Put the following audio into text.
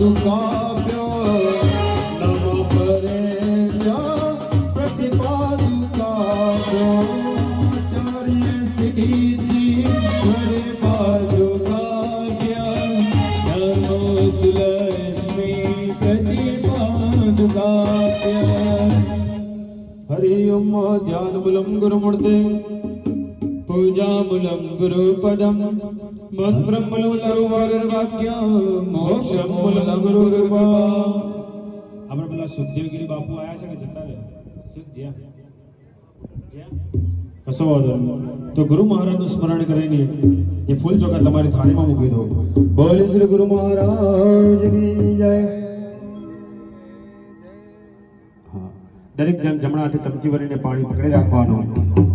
પાદુકાભ્યો નમો પરે પ્રતિપાદુકાભ્યો આચાર્ય पूजामूलं गुरुपदं मन्त्रं મૂલમ મોક્ષમ મૂલમ ગુરુર્વા આપણે પેલા સુખદેવગીરી બાપુ આયા છે કે તો ગુરુ મહારાજનું સ્મરણ કરીને એ ફૂલ ચોખા તમારી થાળીમાં મૂકી દો. બોલે શ્રી ગુરુ મહારાજ જય. દરેક જણ જમણા હાથે ચમચી ભરીને પાણી પકડી રાખવાનું.